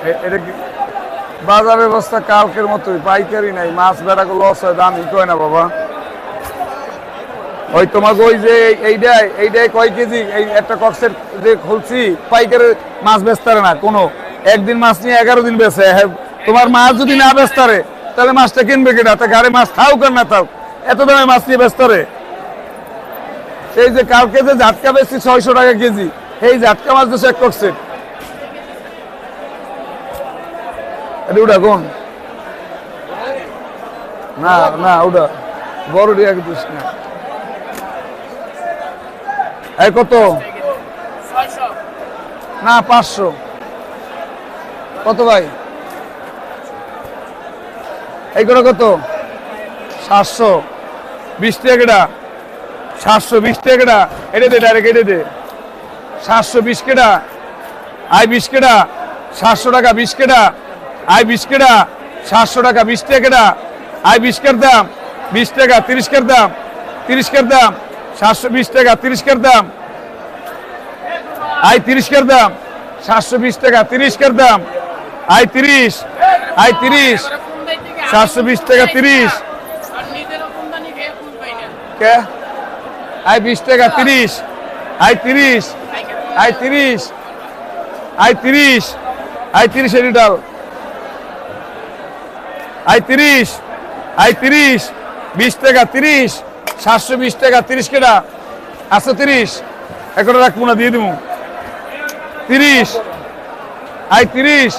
কি বাজারের কালকের মতোই পাইকারি নাই মাছ বেড়াকে লস হয় দামই কয় না বাবা। ওই তোমাকে ওই যে এইটাই এইটাই কয় কেজি এই একটা কক্সের যে খুলছি পাইকারি মাছ বেচতারে না কোনো। একদিন মাছ নিয়ে এগারো দিন বেচে হ্যাঁ, তোমার মাছ যদি না বেচতারে তাহলে মাছটা কিনবে কেটা তা গাড়ি মাছ থাও কেন না থাও? এত দামে মাছ নিয়ে বেচতারে? এই যে কালকে যে ঝাটকা বেচছি ছয়শো টাকা কেজি এই ঝাটকা মাছ দিচ্ছে এক কক্সের। এটা কোন? না না ওটা বড় রিয়া দিস না। কত? না, পাঁচশো। কত ভাই? এই করে কত? সাতশো। বিশ টাকা সাতশো বিশ টাকা এটা দে ডাইরেক্ট এটা দে। সাতশো বিশ কেটা আই বিশ কেটা সাতশো টাকা বিশ কেটা আই বিশ কেটা সাতশো টাকা, বিশ টাকা আই বিশ কের দাম, বিশ টাকা, তিরিশ কের দাম, তিরিশ কের দাম, সাতশো, বিশ টাকা, তিরিশ কের দাম। আই তিরিশ কের দাম, সাতশো, বিশ টাকা, তিরিশ কের দাম। আই তিরিশ আই তিরিশ, সাতশো, বিশ টাকা, তিরিশ। কে? আই বিশ টাকা, তিরিশ। আই তিরিশ আই তিরিশ। আই তিরিশ আই তিরিশ এডিটাল আই তিরিশ আই তিরিশ, বিশ টাকা তিরিশ, সাতশো বিশ টাকা তিরিশ কেটা আটশো তিরিশ। একটা রাখব না দিয়ে দিব তিরিশ, আই তিরিশ